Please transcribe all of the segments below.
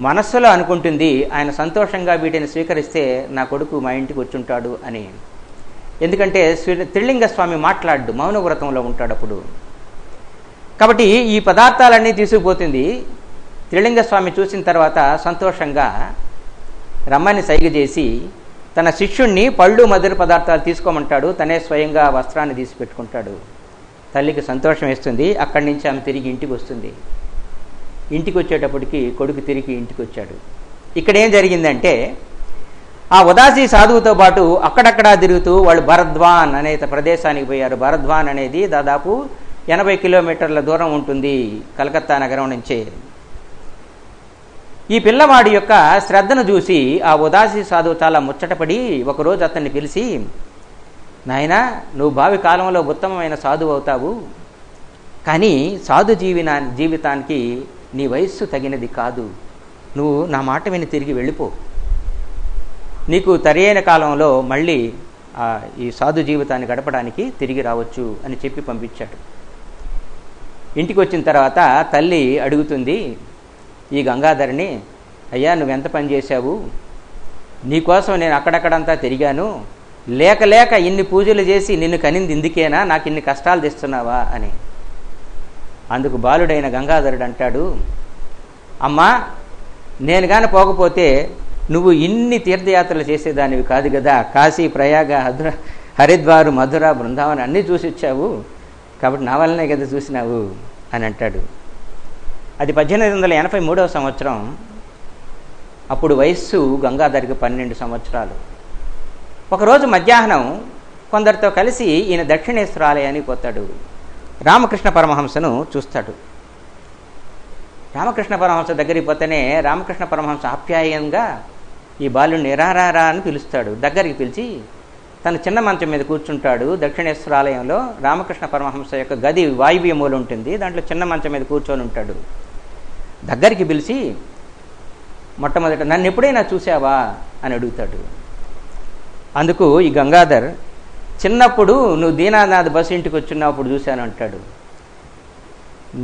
మనస్సులో అనుకుంటుంది ఆయన సంతోషంగా వీటిని స్వీకరిస్తే నా కొడుకు మా ఇంటికి వచ్చుంటాడు అని. ఎందుకంటే శ్రీ- త్రిలింగ స్వామి మాట్లాడు మౌన వ్రతంలో ఉంటాడు అప్పుడు కాబట్టి ఈ పదార్థాలన్నీ తీసుకుపోతుంది. త్రిలింగ స్వామి చూసిన తర్వాత సంతోషంగా రమ్మని సైగ చేసి తన శిష్యుణ్ణి పళ్ళు మధుర పదార్థాలు తీసుకోమంటాడు తనే స్వయంగా వస్త్రాన్ని తీసి పెట్టుకుంటాడు తల్లికి సంతోషం వేస్తుంది అక్కడి నుంచి ఆమె తిరిగి ఇంటికి వస్తుంది. ఇంటికి వచ్చేటప్పటికి కొడుకు తిరిగి ఇంటికి వచ్చాడు ఇక్కడ ఏం జరిగిందంటే ఆ ఉదాసీ సాధువుతో పాటు అక్కడక్కడా తిరుగుతూ వాళ్ళు భరద్వాన్ అనే ప్రదేశానికి పోయారు. భరద్వాన్ అనేది దాదాపు ఎనభై కిలోమీటర్ల దూరం ఉంటుంది కలకత్తా నగరం నుంచి. ఈ పిల్లవాడి యొక్క శ్రద్ధను చూసి ఆ ఉదాసీ సాధువు చాలా ముచ్చటపడి ఒకరోజు అతన్ని పిలిచి నాయనా నువ్వు భావి కాలంలో ఉత్తమమైన సాధువు అవుతావు. కానీ సాధు జీవినా జీవితానికి నీ వయస్సు తగినది కాదు. నువ్వు నా మాట విని తిరిగి వెళ్ళిపో. నీకు తరైన కాలంలో మళ్ళీ ఈ సాధు జీవితాన్ని గడపడానికి తిరిగి రావచ్చు అని చెప్పి పంపించాడు. ఇంటికి వచ్చిన తర్వాత తల్లి అడుగుతుంది ఈ గంగాధర్ని అయ్యా నువ్వెంత పని చేశావు? నీకోసం నేను అక్కడక్కడంతా తిరిగాను. లేక లేక ఇన్ని పూజలు చేసి నిన్ను కనింది ఇందుకేనా? నాకు ఇన్ని కష్టాలు తెస్తున్నావా? అని. అందుకు బాలుడైన గంగాధరుడు అంటాడు అమ్మా నేను గాని పోకపోతే నువ్వు ఇన్ని తీర్థయాత్రలు చేసేదానివి కాదు కదా కాశీ ప్రయాగ హద్ర హరిద్వారు మధుర బృందావనం అన్నీ చూసి వచ్చావు. కాబట్టి నా వల్లనే కదా చూసినావు అని అంటాడు. అది పద్దెనిమిది వందల ఎనభై మూడవ సంవత్సరం. అప్పుడు వయస్సు గంగాధరికి పన్నెండు సంవత్సరాలు. ఒకరోజు మధ్యాహ్నం కొందరితో కలిసి ఈయన దక్షిణేశ్వర ఆలయానికి పోతాడు. రామకృష్ణ పరమహంసను చూస్తాడు. రామకృష్ణ పరమహంస దగ్గరికి పోతేనే రామకృష్ణ పరమహంస ఆప్యాయంగా ఈ బాలుని రారారా అని పిలుస్తాడు. దగ్గరికి పిలిచి తన చిన్న మంచం మీద కూర్చుంటాడు. దక్షిణేశ్వర ఆలయంలో రామకృష్ణ పరమహంస యొక్క గది వాయువ్య మూల ఉంటుంది దాంట్లో చిన్న మంచం మీద కూర్చొని ఉంటాడు. దగ్గరికి పిలిచి మొట్టమొదట నన్ను ఎప్పుడైనా చూసావా అని అడుగుతాడు. అందుకు ఈ గంగాధర్ చిన్నప్పుడు నువ్వు దీనానాథ్ బస్ ఇంటికి వచ్చినప్పుడు చూశాను అంటాడు.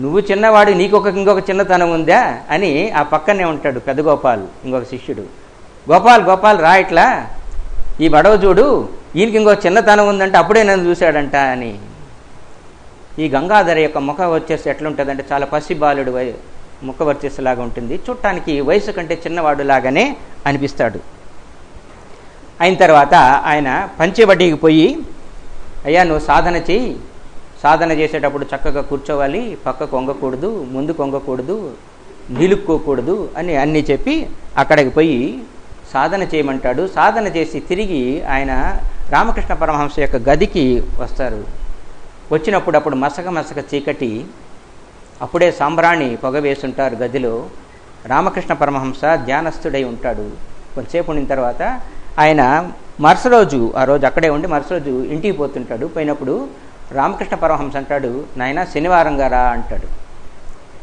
నువ్వు చిన్నవాడు నీకు ఒక ఇంకొక చిన్నతనం ఉందా అని ఆ పక్కనే ఉంటాడు పెద్ద గోపాల్ ఇంకొక శిష్యుడు. గోపాల్ గోపాల్ రా ఇట్లా. ఈ బడవ చూడు ఈయనకి ఇంకొక చిన్నతనం ఉందంటే అప్పుడే నన్ను చూశాడంట అని. ఈ గంగాధర యొక్క ముఖ వచ్చేసి ఎట్లుంటుందంటే చాలా పసి బాలుడు వై ముఖ వచ్చేసేలాగా ఉంటుంది. చూడటానికి వయసు కంటే చిన్నవాడు లాగానే అనిపిస్తాడు. అయిన తర్వాత ఆయన పంచబడ్డీకి పోయి అయ్యా నువ్వు సాధన చెయ్యి. సాధన చేసేటప్పుడు చక్కగా కూర్చోవాలి. పక్కకు వంగకూడదు ముందుకు వంగకూడదు నిలుక్కోకూడదు అని అన్నీ చెప్పి అక్కడికి పోయి సాధన చేయమంటాడు. సాధన చేసి తిరిగి ఆయన రామకృష్ణ పరమహంస యొక్క గదికి వస్తారు. వచ్చినప్పుడు అప్పుడు మసక మసక చీకటి. అప్పుడే సాంబ్రాణి పొగ వేసుంటారు గదిలో. రామకృష్ణ పరమహంస ధ్యానస్థుడై ఉంటాడు. కొంతసేపు ఉండిన తర్వాత ఆయన మరుస రోజు ఆ రోజు అక్కడే ఉండి మరుస రోజు ఇంటికి పోతుంటాడు. పోయినప్పుడు రామకృష్ణ పరమహంస అంటాడు నాయన శనివారం గారా? అంటాడు.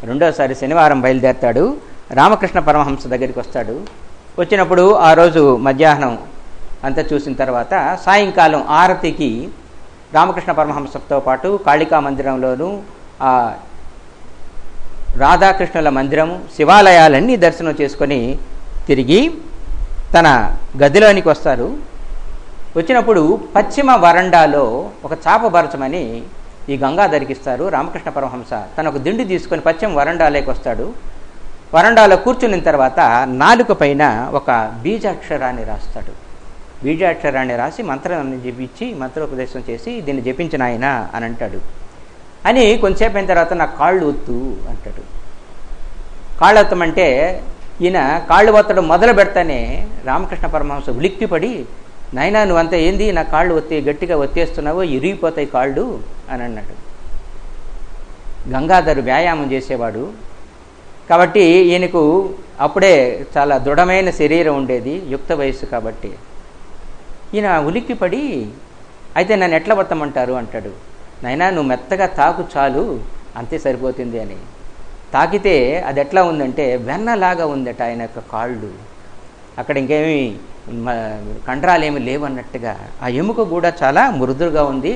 రెండోసారి శనివారం బయలుదేరతాడు. రామకృష్ణ పరమహంస దగ్గరికి వస్తాడు. వచ్చినప్పుడు ఆ రోజు మధ్యాహ్నం అంతా చూసిన తర్వాత సాయంకాలం ఆరతికి రామకృష్ణ పరమహంసతో పాటు కాళికా మందిరంలోను ఆ రాధాకృష్ణుల మందిరం శివాలయాలన్నీ దర్శనం చేసుకొని తిరిగి తన గదిలోనికి వస్తారు. వచ్చినప్పుడు పశ్చిమ వరండాలో ఒక చాపబరచమని ఈ గంగాధరికి ఇస్తారు రామకృష్ణ పరమహంస. తన ఒక దిండు తీసుకొని పశ్చిమ వరండాలోకి వస్తాడు. వరండాలో కూర్చున్న తర్వాత నాలుక పైన ఒక బీజాక్షరాన్ని రాస్తాడు. బీజాక్షరాన్ని రాసి మంత్రాన్ని జపించి మంత్రోపదేశం చేసి దీన్ని జపించిన ఆయన అని అంటాడు. అని కొంతసేపు అయిన తర్వాత నా కాళ్ళు ఒత్తు అంటాడు. కాళ్ళు ఒత్తమంటే ఈయన కాళ్ళు ఒత్తడం మొదలు పెడతానే రామకృష్ణ పరమహంస ఉలిక్కిపడి నాయనా నువ్వంతా ఏంది? నా కాళ్ళు ఒత్తి గట్టిగా ఒత్తేస్తున్నావో ఇరిగిపోతాయి కాళ్ళు అని అన్నాడు. గంగాధరు వ్యాయామం చేసేవాడు. కాబట్టి ఈయనకు అప్పుడే చాలా దృఢమైన శరీరం ఉండేది యుక్త వయస్సు కాబట్టి. ఈయన ఉలిక్కిపడి అయితే నన్ను ఎట్లా పడతామంటారు అంటాడు. నైనా నువ్వు మెత్తగా తాకు చాలు అంతే సరిపోతుంది అని. తాకితే అది ఎట్లా ఉందంటే వెన్నలాగా ఉందట ఆయన యొక్క కాళ్ళు. అక్కడ ఇంకేమి కండరాలేమి కండరాలు ఏమి లేవన్నట్టుగా. ఆ ఎముక కూడా చాలా మృదుగా ఉంది.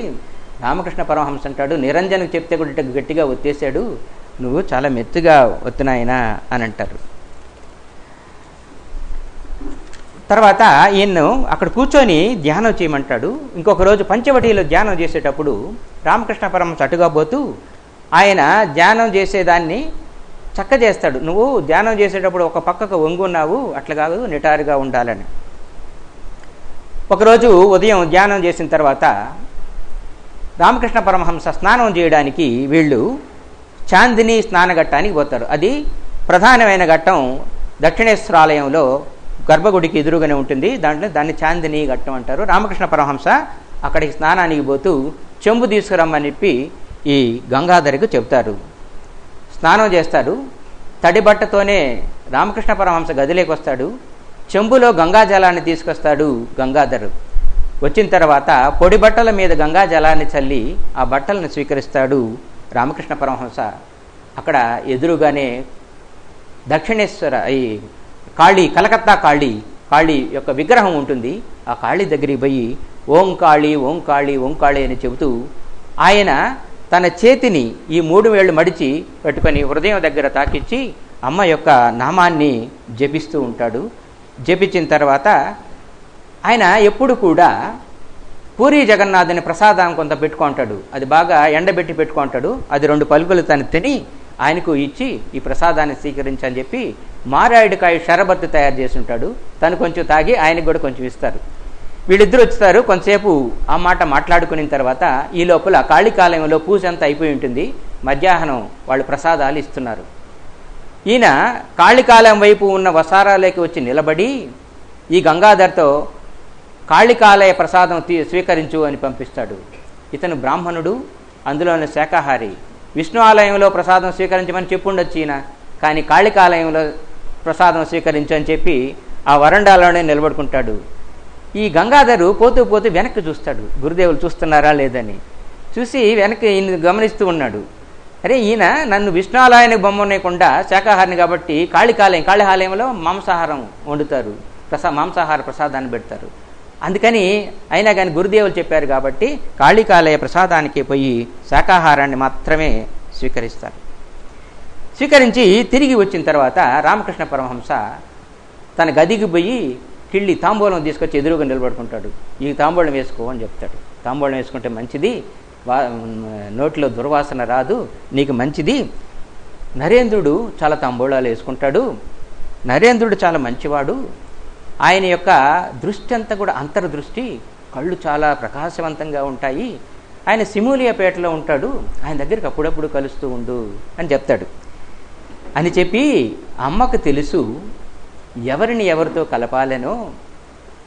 రామకృష్ణ పరమహంస అంటాడు నిరంజనకు చెప్తే కూడా గట్టిగా ఒత్తేసాడు. నువ్వు చాలా మెత్తుగా ఒత్తినాయనా అని అంటారు. తర్వాత ఈయన్ను అక్కడ కూర్చొని ధ్యానం చేయమంటాడు. ఇంకొక రోజు పంచవటిలో ధ్యానం చేసేటప్పుడు రామకృష్ణ పరమహంస అటుగా పోతూ ఆయన ధ్యానం చేసేదాన్ని చక్క చేస్తాడు నువ్వు ధ్యానం చేసేటప్పుడు ఒక పక్కకు వంగున్నావు అట్లా కాదు నిటారుగా ఉండాలని. ఒకరోజు ఉదయం ధ్యానం చేసిన తర్వాత రామకృష్ణ పరమహంస స్నానం చేయడానికి వీళ్ళు చాందిని స్నానఘట్టానికి పోతారు. అది ప్రధానమైన ఘట్టం దక్షిణేశ్వరాలయంలో గర్భగుడికి ఎదురుగానే ఉంటుంది. దాంట్లో దాన్ని చాందిని ఘట్టం అంటారు. రామకృష్ణ పరమహంస అక్కడికి స్నానానికి పోతూ చెంబు తీసుకురమ్మని చెప్పి ఈ గంగాధరికి చెప్తారు స్నానం చేస్తాడు తడి బట్టతోనే రామకృష్ణ పరమహంస గదిలోకి వస్తాడు చెంబులో గంగాజలాన్ని తీసుకొస్తాడు గంగాధర్. వచ్చిన తర్వాత పొడి బట్టల మీద గంగాజలాన్ని చల్లి ఆ బట్టలను స్వీకరిస్తాడు రామకృష్ణ పరమహంస. అక్కడ ఎదురుగానే దక్షిణేశ్వర ఈ కాళీ కలకత్తా కాళీ కాళీ యొక్క విగ్రహం ఉంటుంది. ఆ కాళీ దగ్గరికి పోయి ఓం కాళీ ఓం కాళీ ఓం కాళీ అని చెబుతూ ఆయన తన చేతిని ఈ మూడు వేళ్ళు మడిచి పెట్టుకొని హృదయం దగ్గర తాకిచ్చి అమ్మ యొక్క నామాన్ని జపిస్తూ ఉంటాడు. జపించిన తర్వాత ఆయన ఎప్పుడు కూడా పూరి జగన్నాథుని ప్రసాదం కొంత పెట్టుకుంటాడు అది బాగా ఎండబెట్టి పెట్టుకుంటాడు అది రెండు పలుకులు తను తిని ఆయనకు ఇచ్చి ఈ ప్రసాదాన్ని స్వీకరించని చెప్పి మారాయుడికాయ షరబత్తు తయారు చేసి ఉంటాడు. తను కొంచెం తాగి ఆయనకు కూడా కొంచెం ఇస్తారు. వీళ్ళిద్దరు వచ్చారు కొంతసేపు ఆ మాట మాట్లాడుకున్న తర్వాత ఈ లోపల కాళికాలయంలో పూజ అంతా అయిపోయి ఉంటుంది. మధ్యాహ్నం వాళ్ళు ప్రసాదాలు ఇస్తున్నారు. ఈయన కాళికాలయం వైపు ఉన్న వసారాలోకి వచ్చి నిలబడి ఈ గంగాధర్తో కాళికాలయ ప్రసాదం తీ స్వీకరించు అని పంపిస్తాడు. ఇతను బ్రాహ్మణుడు అందులోని శాకాహారి. విష్ణు ఆలయంలో ప్రసాదం స్వీకరించమని చెప్పుండొచ్చు ఈయన కానీ కాళికాలయంలో ప్రసాదం స్వీకరించు అని చెప్పి ఆ వరండాలోనే నిలబడుకుంటాడు. ఈ గంగాధరు పోతూ పోతూ వెనక్కి చూస్తాడు. గురుదేవులు చూస్తున్నారా లేదని. చూసి వెనక్కి ఈయన గమనిస్తూ ఉన్నాడు. అరే ఈయన నన్ను విష్ణాలయానికి బొమ్మనేయకుండా శాకాహారిని కాబట్టి కాళికాలయం కాళిహాలయంలో మాంసాహారం వండుతారు. ప్రసా మాంసాహార ప్రసాదాన్ని పెడతారు. అందుకని అయినా కానీ గురుదేవులు చెప్పారు కాబట్టి కాళికాలయ ప్రసాదానికి పోయి శాకాహారాన్ని మాత్రమే స్వీకరిస్తారు. స్వీకరించి తిరిగి వచ్చిన తర్వాత రామకృష్ణ పరమహంస తన గదికి పోయి కిళ్ళి తాంబూలం తీసుకొచ్చి ఎదురుగా నిలబడుకుంటాడు. ఈ తాంబూలం వేసుకో అని చెప్తాడు. తాంబూలం వేసుకుంటే మంచిది. వా నోట్లో దుర్వాసన రాదు. నీకు మంచిది. నరేంద్రుడు చాలా తాంబూలాలు వేసుకుంటాడు. నరేంద్రుడు చాలా మంచివాడు. ఆయన యొక్క దృష్టి అంతా కూడా అంతర్దృష్టి. కళ్ళు చాలా ప్రకాశవంతంగా ఉంటాయి. ఆయన సిమూలియాపేటలో ఉంటాడు. ఆయన దగ్గరికి అప్పుడప్పుడు కలుస్తూ ఉండు అని చెప్తాడు. అని చెప్పి అమ్మకు తెలుసు ఎవరిని ఎవరితో కలపాలనో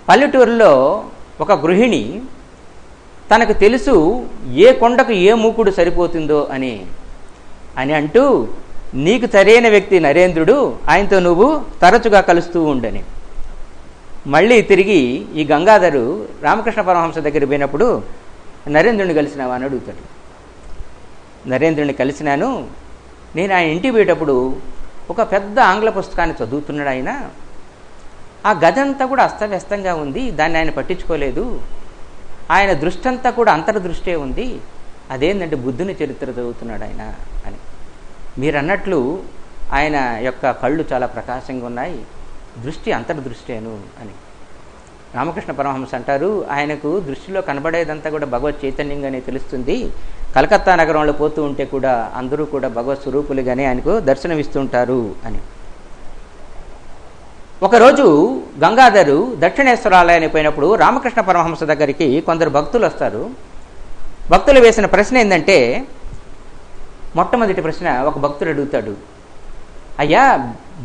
పల్లెటూరులో ఒక గృహిణి తనకు తెలుసు ఏ కొండకు ఏ మూకుడు సరిపోతుందో అని. అని అంటూ నీకు సరైన వ్యక్తి నరేంద్రుడు ఆయనతో నువ్వు తరచుగా కలుస్తూ ఉండని. మళ్ళీ తిరిగి ఈ గంగాధరు రామకృష్ణ పరమహంస దగ్గర పోయినప్పుడు నరేంద్రుని కలిసినావా? అని అడుగుతాడు. నరేంద్రుని కలిసినాను. నేను ఆయన ఇంటికి పోయేటప్పుడు ఒక పెద్ద ఆంగ్ల పుస్తకాన్ని చదువుతున్నాడు ఆయన. ఆ గది అంతా కూడా అస్తవ్యస్తంగా ఉంది. దాన్ని ఆయన పట్టించుకోలేదు. ఆయన దృష్టి అంతా కూడా అంతర్దృష్టే ఉంది. అదేంటంటే బుద్ధుని చరిత్ర చదువుతున్నాడు ఆయన అని. మీరు అన్నట్లు ఆయన యొక్క కళ్ళు చాలా ప్రకాశంగా ఉన్నాయి. దృష్టి అంతర్దృష్టేను అని. రామకృష్ణ పరమహంస అంటారు ఆయనకు దృష్టిలో కనబడేదంతా కూడా భగవత్ చైతన్యంగానే తెలుస్తుంది. కలకత్తా నగరంలో పోతూ ఉంటే కూడా అందరూ కూడా భగవత్ స్వరూపులుగానే ఆయనకు దర్శనమిస్తుంటారు అని. ఒకరోజు గంగాధరు దక్షిణేశ్వరాలయానికి పోయినప్పుడు రామకృష్ణ పరమహంస దగ్గరికి కొందరు భక్తులు వస్తారు. భక్తులు వేసిన ప్రశ్న ఏంటంటే మొట్టమొదటి ప్రశ్న ఒక భక్తుడు అడుగుతాడు అయ్యా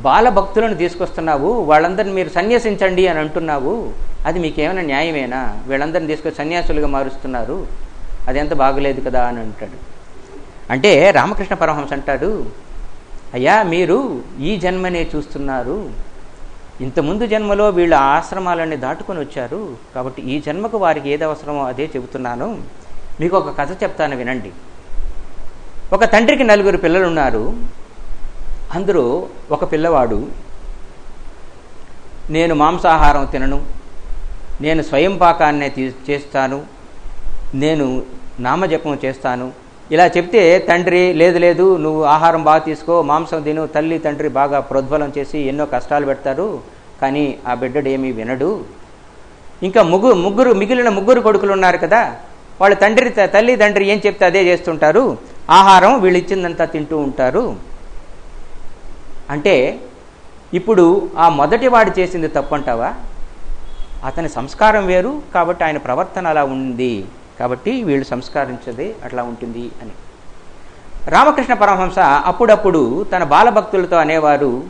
బాల భక్తులను తీసుకొస్తున్నావు వాళ్ళందరిని మీరు సన్యాసించండి అని అంటున్నావు. అది మీకేమైనా న్యాయమేనా? వీళ్ళందరిని తీసుకొని సన్యాసులుగా మారుస్తున్నారు. అది ఎంత బాగలేదు కదా అని అంటాడు. అంటే రామకృష్ణ పరమహంస అంటాడు అయ్యా మీరు ఈ జన్మనే చూస్తున్నారు. ఇంతముందు జన్మలో వీళ్ళ ఆశ్రమాలన్నీ దాటుకొని వచ్చారు. కాబట్టి ఈ జన్మకు వారికి ఏది అవసరమో అదే చెబుతున్నాను. మీకు ఒక కథ చెప్తాను వినండి. ఒక తండ్రికి నలుగురు పిల్లలు ఉన్నారు అందులో ఒక పిల్లవాడు నేను మాంసాహారం తినను. నేను స్వయం పాకాన్నే తీ చేస్తాను నేను నామజపం చేస్తాను. ఇలా చెప్తే తండ్రి లేదు లేదు నువ్వు ఆహారం బాగా తీసుకో మాంసం తిను తల్లి తండ్రి బాగా ప్రోద్బలం చేసి ఎన్నో కష్టాలు పెడతారు కానీ ఆ బిడ్డడు ఏమీ వినడు. ఇంకా ముగ్గురు ముగ్గురు మిగిలిన ముగ్గురు కొడుకులు ఉన్నారు కదా వాళ్ళ తండ్రి త- తల్లి తండ్రి ఏం చెప్తే అదే చేస్తుంటారు. ఆహారం వీళ్ళు ఇచ్చిందంతా తింటూ ఉంటారు. అంటే ఇప్పుడు ఆ మొదటి వాడు చేసింది తప్పంటావా? అతని సంస్కారం వేరు కాబట్టి ఆయన ప్రవర్తన అలా ఉంది. కాబట్టి వీళ్ళు సంస్కరించదే అట్లా ఉంటుంది అని. రామకృష్ణ పరమహంస అప్పుడప్పుడు తన బాలభక్తులతో అనేవారు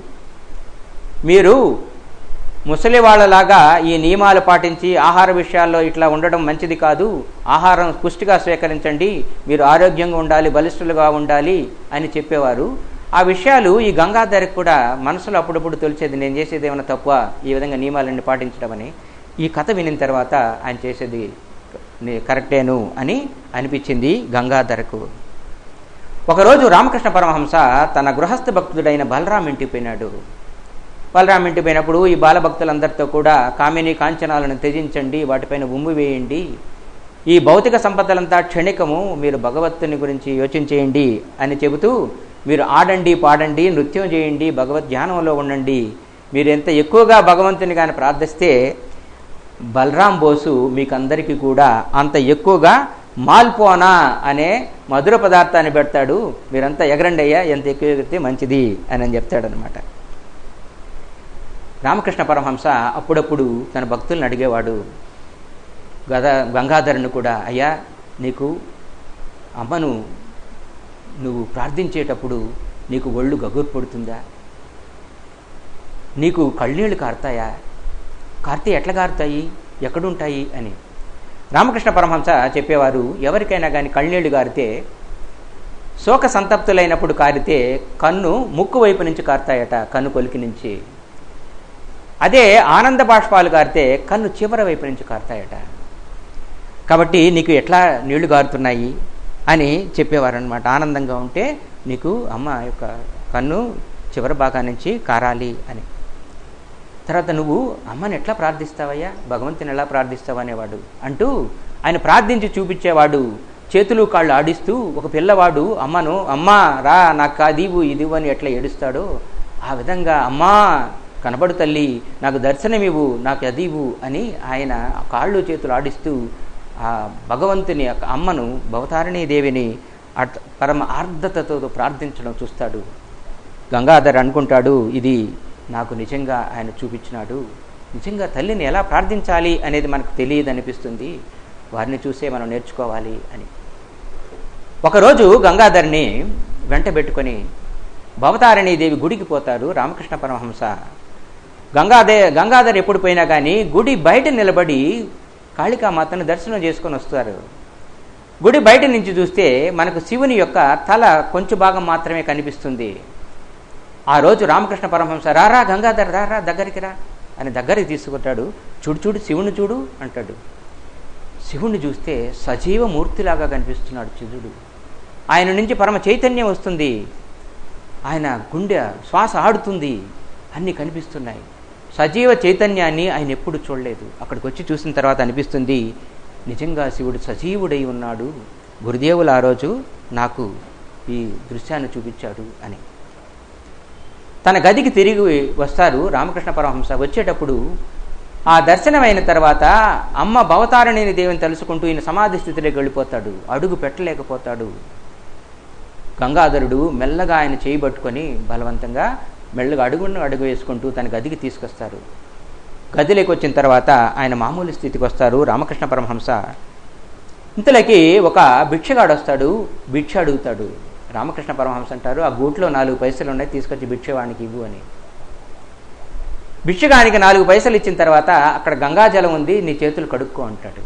మీరు ముసలి వాళ్ళలాగా ఈ నియమాలు పాటించి ఆహార విషయాల్లో ఇట్లా ఉండడం మంచిది కాదు. ఆహారం పుష్టిగా స్వీకరించండి. మీరు ఆరోగ్యంగా ఉండాలి బలిష్ఠులుగా ఉండాలి అని చెప్పేవారు. ఆ విషయాలు ఈ గంగాధరికి కూడా మనసులో అప్పుడప్పుడు తొలిచేది నేను చేసేది ఏమైనా తప్ప ఈ విధంగా నియమాలన్నీ పాటించడం అని. ఈ కథ వినిన తర్వాత ఆయన చేసేది కరెక్టేను అని అనిపించింది గంగాధరకు. ఒకరోజు రామకృష్ణ పరమహంస తన గృహస్థ భక్తుడైన బలరాం ఇంటికి పోయినాడు. బలరాం ఇంటికి పోయినప్పుడు ఈ బాలభక్తులందరితో కూడా కామిని కాంచనాలను త్యజించండి వాటిపైన ఉమ్ము వేయండి. ఈ భౌతిక సంపదలంతా క్షణికము మీరు భగవత్తుని గురించి యోచించేయండి అని చెబుతూ మీరు ఆడండి పాడండి నృత్యం చేయండి భగవద్ ధ్యానంలో ఉండండి. మీరు ఎంత ఎక్కువగా భగవంతుని కానీ ప్రార్థిస్తే బలరాం బోసు మీకందరికీ కూడా అంత ఎక్కువగా మాల్పోనా అనే మధుర పదార్థాన్ని పెడతాడు. మీరంతా ఎగరండి అయ్యా ఎంత ఎక్కువ ఎగిరితే మంచిది అని అని చెప్తాడనమాట రామకృష్ణ పరమహంస అప్పుడప్పుడు తన భక్తులను అడిగేవాడు గదా గంగాధరుని కూడా అయ్యా నీకు అమ్మను నువ్వు ప్రార్థించేటప్పుడు నీకు ఒళ్ళు గగురు పడుతుందా? నీకు కళ్ళనీళ్ళు కారుతాయా? కార్తీ ఎట్లా కారుతాయి ఎక్కడుంటాయి అని. రామకృష్ణ పరమహంస చెప్పేవారు ఎవరికైనా కానీ కళ్ళనీళ్ళు కారితే శోక సంతప్తులైనప్పుడు కారితే కన్ను ముక్కు వైపు నుంచి కారుతాయట కన్ను కొలికి నుంచి. అదే ఆనంద బాష్పాలు కారితే కన్ను చివర వైపు నుంచి కారుతాయట. కాబట్టి నీకు ఎట్లా నీళ్ళు గారుతున్నాయి? అని చెప్పేవారనమాట ఆనందంగా ఉంటే నీకు అమ్మ యొక్క కన్ను చివరి భాగా నుంచి కారాలి అని. తర్వాత నువ్వు అమ్మని ఎట్లా ప్రార్థిస్తావయ్యా? భగవంతుని ఎలా ప్రార్థిస్తావు? అనేవాడు. అంటూ ఆయన ప్రార్థించి చూపించేవాడు. చేతులు కాళ్ళు ఆడిస్తూ ఒక పిల్లవాడు అమ్మను అమ్మా రా నాకు కాదీవు ఇదివు అని ఎట్లా ఏడుస్తాడో ఆ విధంగా అమ్మా కనబడు తల్లి నాకు దర్శనమివ్వు నాకు అదివు అని ఆయన కాళ్ళు చేతులు ఆడిస్తూ ఆ భగవంతుని అమ్మను భవతారిణీ దేవిని అట్ పరమ ఆర్ద్రతతో ప్రార్థించడం చూస్తాడు. గంగాధర్ అనుకుంటాడు ఇది నాకు నిజంగా ఆయన చూపించినాడు. నిజంగా తల్లిని ఎలా ప్రార్థించాలి అనేది మనకు తెలియదు అనిపిస్తుంది. వారిని చూసే మనం నేర్చుకోవాలి అని. ఒకరోజు గంగాధర్ని వెంట పెట్టుకొని భవతారిణీ దేవి గుడికి పోతారు రామకృష్ణ పరమహంస. గంగాదే గంగాధర్ ఎప్పుడు పోయినా కానీ గుడి బయట నిలబడి కాళికామాతను దర్శనం చేసుకొని వస్తారు. గుడి బయట నుంచి చూస్తే మనకు శివుని యొక్క తల కొంచెం భాగం మాత్రమే కనిపిస్తుంది. ఆ రోజు రామకృష్ణ పరమహంస రారా గంగాధర్ రారా దగ్గరికి రా అని దగ్గరికి తీసుకుంటాడు. చూడు చూడు శివుని చూడు అంటాడు. శివుణ్ణి చూస్తే సజీవ మూర్తిలాగా కనిపిస్తున్నాడు చిదుడు ఆయన నుంచి పరమ చైతన్యం వస్తుంది. ఆయన గుండె శ్వాస ఆడుతుంది. అన్నీ కనిపిస్తున్నాయి. సజీవ చైతన్యాన్ని ఆయన ఎప్పుడు చూడలేదు. అక్కడికి వచ్చి చూసిన తర్వాత అనిపిస్తుంది నిజంగా శివుడు సజీవుడై ఉన్నాడు. గురుదేవులు ఆ రోజు నాకు ఈ దృశ్యాన్ని చూపించాడు అని. తన గదికి తిరిగి వస్తారు రామకృష్ణ పరమహంస. వచ్చేటప్పుడు ఆ దర్శనమైన తర్వాత అమ్మ భవతారణిని దేవిని తెలుసుకుంటూ ఈయన సమాధి స్థితిలోకి వెళ్ళిపోతాడు. అడుగు పెట్టలేకపోతాడు. గంగాధరుడు మెల్లగా ఆయన చేయబట్టుకొని బలవంతంగా మెల్లగా అడుగును అడుగు వేసుకుంటూ తన గదికి తీసుకొస్తారు. గదిలోకి వచ్చిన తర్వాత ఆయన మామూలు స్థితికి వస్తారు రామకృష్ణ పరమహంస. ఇంతలోకి ఒక భిక్షగాడు వస్తాడు. భిక్ష అడుగుతాడు. రామకృష్ణ పరమహంస అంటారు ఆ గూట్లో నాలుగు పైసలు ఉన్నాయి తీసుకొచ్చి భిక్షవానికి ఇవ్వు అని. భిక్షగానికి నాలుగు పైసలు ఇచ్చిన తర్వాత అక్కడ గంగాజలం ఉంది నీ చేతులు కడుక్కో అంటాడు.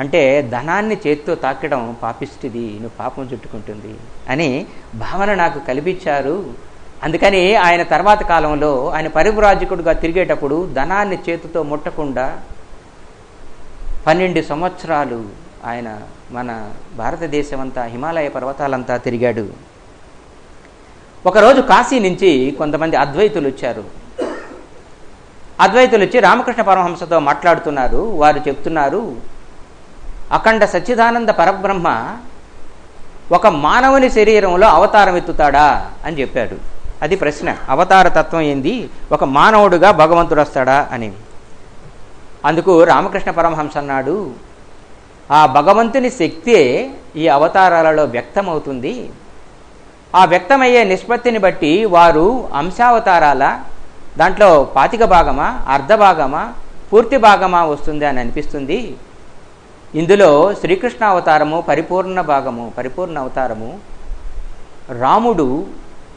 అంటే ధనాన్ని చేతితో తాకడం పాపిష్టిది నువ్వు పాపం చుట్టుకుంటుంది అని భావన నాకు కల్పించారు. అందుకని ఆయన తర్వాత కాలంలో ఆయన పరివ్రాజకుడుగా తిరిగేటప్పుడు ధనాన్ని చేతితో ముట్టకుండా పన్నెండు సంవత్సరాలు ఆయన మన భారతదేశం అంతా హిమాలయ పర్వతాలంతా తిరిగాడు. ఒకరోజు కాశీ నుంచి కొంతమంది అద్వైతులు వచ్చారు. అద్వైతులు వచ్చి రామకృష్ణ పరమహంసతో మాట్లాడుతున్నారు వారు చెప్తున్నారు అఖండ సచ్చిదానంద పరబ్రహ్మ ఒక మానవుని శరీరంలో అవతారం ఎత్తుతాడా అని చెప్పాడు. అది ప్రశ్న. అవతార తత్వం ఏంది? ఒక మానవుడుగా భగవంతుడు వస్తాడా అని. అందుకు రామకృష్ణ పరమహంస అన్నాడు ఆ భగవంతుని శక్తే ఈ అవతారాలలో వ్యక్తమవుతుంది. ఆ వ్యక్తమయ్యే నిష్పత్తిని బట్టి వారు అంశావతారాల దాంట్లో పాతిక భాగమా అర్ధ భాగమా పూర్తి భాగమా వస్తుంది అని అనిపిస్తుంది. ఇందులో శ్రీకృష్ణ అవతారము పరిపూర్ణ భాగము పరిపూర్ణ అవతారము. రాముడు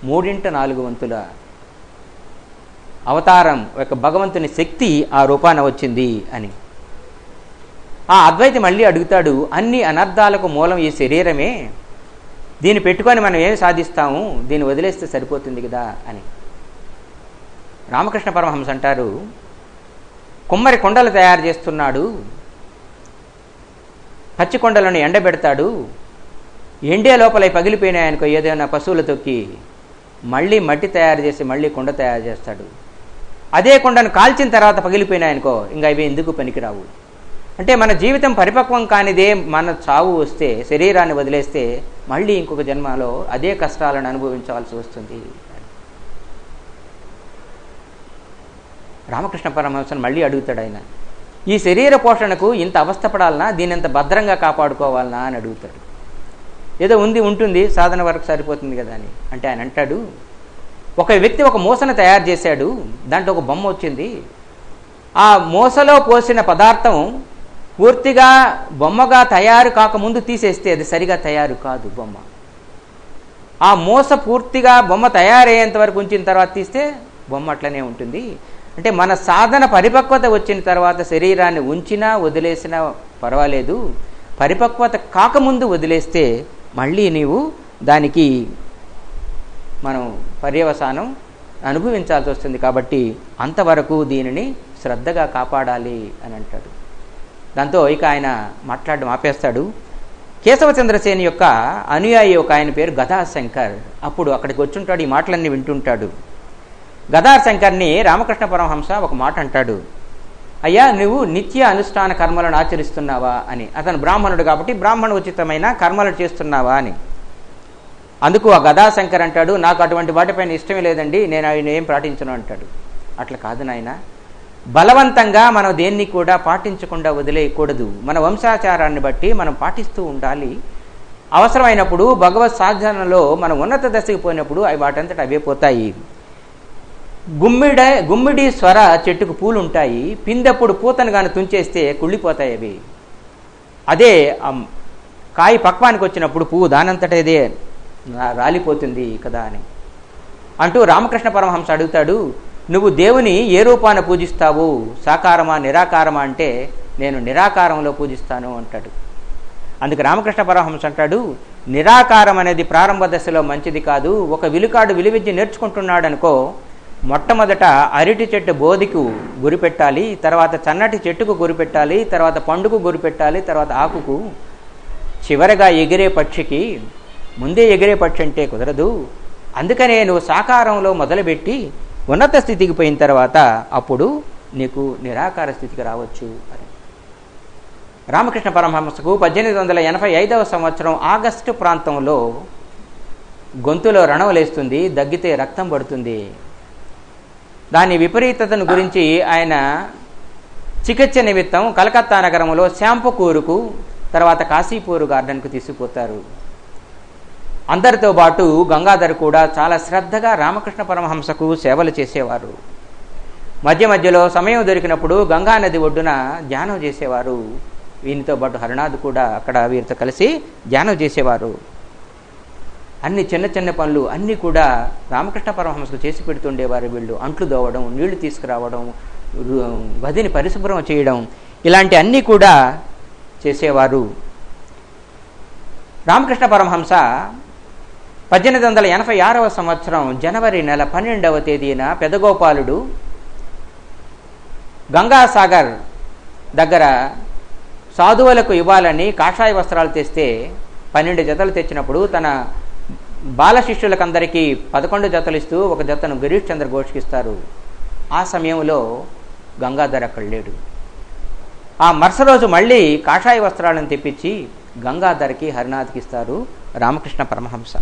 మూడింట నాలుగు వంతుల అవతారం యొక్క భగవంతుని శక్తి ఆ రూపాన వచ్చింది అని. ఆ అద్వైతి మళ్ళీ అడుగుతాడు అన్ని అనర్థాలకు మూలం ఈ శరీరమే. దీన్ని పెట్టుకొని మనం ఏం సాధిస్తాము? దీన్ని వదిలేస్తే సరిపోతుంది కదా అని. రామకృష్ణ పరమహంస అంటారు కుమ్మరి కొండలు తయారు చేస్తున్నాడు. పచ్చి కొండలను ఎండబెడతాడు. ఎండే లోపల పగిలిపోయినాయనుకో ఏదైనా పశువుల తొక్కి మళ్ళీ మట్టి తయారు చేసి మళ్ళీ కొండ తయారు చేస్తాడు. అదే కొండను కాల్చిన తర్వాత పగిలిపోయినాయనుకో ఇంకా ఇవి ఎందుకు పనికిరావు? అంటే మన జీవితం పరిపక్వం కానిదే మన చావు వస్తే శరీరాన్ని వదిలేస్తే మళ్ళీ ఇంకొక జన్మలో అదే కష్టాలను అనుభవించాల్సి వస్తుంది. రామకృష్ణ పరమహంసను మళ్ళీ అడుగుతాడు ఆయన. ఈ శరీర పోషణకు ఇంత అవస్థపడాలనా దీన్ని ఎంత భద్రంగా కాపాడుకోవాలనా అని అడుగుతాడు. ఏదో ఉంది ఉంటుంది సాధన వరకు సరిపోతుంది కదా అని. అంటే ఆయన అంటాడు ఒక వ్యక్తి ఒక మూసను తయారు చేశాడు దాంట్లో ఒక బొమ్మ వచ్చింది. ఆ మూసలో పోసిన పదార్థం పూర్తిగా బొమ్మగా తయారు కాకముందు తీసేస్తే అది సరిగా తయారు కాదు బొమ్మ. ఆ మూస పూర్తిగా బొమ్మ తయారయ్యేంత వరకు ఉంచిన తర్వాత తీస్తే బొమ్మ అట్లనే ఉంటుంది. అంటే మన సాధన పరిపక్వత వచ్చిన తర్వాత శరీరాన్ని ఉంచినా వదిలేసినా పర్వాలేదు. పరిపక్వత కాకముందు వదిలేస్తే మళ్ళీ నీవు దానికి మనం పర్యవసానం అనుభవించాల్సి వస్తుంది కాబట్టి అంతవరకు దీనిని శ్రద్ధగా కాపాడాలి అని అంటాడు. దాంతో ఇక ఆయన మాట్లాడడం ఆపేస్తాడు. కేశవచంద్రసేని యొక్క అనుయాయి ఒక ఆయన పేరు గదాశంకర్. అప్పుడు అక్కడికి వచ్చుంటాడు ఈ మాటలన్నీ వింటుంటాడు. గదాశంకర్ని రామకృష్ణ పరమహంస ఒక మాట అంటాడు. అయ్యా నువ్వు నిత్య అనుష్ఠాన కర్మలను ఆచరిస్తున్నావా అని. అతను బ్రాహ్మణుడు కాబట్టి బ్రాహ్మణ ఉచితమైన కర్మలు చేస్తున్నావా అని. అందుకు ఆ గదాశంకర్ అంటాడు నాకు అటువంటి వాటిపైన ఇష్టమే లేదండి నేను ఆయన ఏం పాటించను అంటాడు. అట్లా కాదు నాయన బలవంతంగా మనం దేన్ని కూడా పాటించకుండా వదిలేయకూడదు. మన వంశాచారాన్ని బట్టి మనం పాటిస్తూ ఉండాలి. అవసరమైనప్పుడు భగవత్ సాధనలో మనం ఉన్నత దశకి పోయినప్పుడు అవి వాటంతట అవే పోతాయి. గుమ్మిడ గుమ్మిడి స్వర చెట్టుకు పూలు ఉంటాయి పిందప్పుడు పూతను కానీ తుంచేస్తే కుళ్ళిపోతాయి అవి. అదే కాయ పక్వానికి వచ్చినప్పుడు పువ్వు దానంతటేదే రాలిపోతుంది కదా అని. అంటూ రామకృష్ణ పరమహంస అడుగుతాడు నువ్వు దేవుని ఏ రూపాన పూజిస్తావు? సాకారమా నిరాకారమా అంటే నేను నిరాకారంలో పూజిస్తాను అంటాడు. అందుకు రామకృష్ణ పరమహంస అంటాడు నిరాకారం అనేది ప్రారంభ దశలో మంచిది కాదు. ఒక విలుకాడు విలువిద్య నేర్చుకుంటున్నాడు అనుకో మొట్టమొదట అరటి చెట్టు బోధికు గురిపెట్టాలి తర్వాత చన్నటి చెట్టుకు గురిపెట్టాలి తర్వాత పండుకు గురిపెట్టాలి తర్వాత ఆకుకు చివరగా ఎగిరే పక్షికి ముందే ఎగిరే పక్షి అంటే కుదరదు. అందుకనే నువ్వు సాకారంలో మొదలుపెట్టి ఉన్నత స్థితికి పోయిన తర్వాత అప్పుడు నీకు నిరాకార స్థితికి రావచ్చు అని. రామకృష్ణ పరమహంసకు పద్దెనిమిది వందల ఎనభై ఐదవ సంవత్సరం ఆగస్టు ప్రాంతంలో గొంతులో రణవలేస్తుంది దగ్గితే రక్తం పడుతుంది. దాని విపరీతతను గురించి ఆయన చికిత్స నిమిత్తం కలకత్తా నగరంలో శాంపకూరుకు తర్వాత కాశీపూరు గార్డెన్కు తీసుకుపోతారు. అందరితో పాటు గంగాధర్ కూడా చాలా శ్రద్ధగా రామకృష్ణ పరమహంసకు సేవలు చేసేవారు. మధ్య మధ్యలో సమయం దొరికినప్పుడు గంగా నది ఒడ్డున ధ్యానం చేసేవారు. వీనితో పాటు హరినాథ్ కూడా అక్కడ వీరితో కలిసి ధ్యానం చేసేవారు. అన్ని చిన్న చిన్న పనులు అన్నీ కూడా రామకృష్ణ పరమహంసలు చేసి పెడుతుండేవారు వీళ్ళు. అంట్లు దోవడం నీళ్ళు తీసుకురావడం గదిని పరిశుభ్రం చేయడం ఇలాంటి అన్నీ కూడా చేసేవారు. రామకృష్ణ పరమహంస పద్దెనిమిది వందల ఎనభై ఆరవ సంవత్సరం జనవరి నెల పన్నెండవ తేదీన పెదగోపాలుడు గంగాసాగర్ దగ్గర సాధువులకు ఇవ్వాలని కాషాయ వస్త్రాలు తెస్తే పన్నెండు జతలు తెచ్చినప్పుడు తన బాల శిష్యులకందరికీ పదకొండు జతలు ఇస్తూ ఒక జతను గిరీష్ చంద్ర ఘోష్కి ఇస్తారు. ఆ సమయంలో గంగాధర్ అక్కడ లేడు. ఆ మరుస రోజు మళ్ళీ కాషాయ వస్త్రాలను తెప్పించి గంగాధర్కి హరినాథ్కి ఇస్తారు రామకృష్ణ పరమహంస.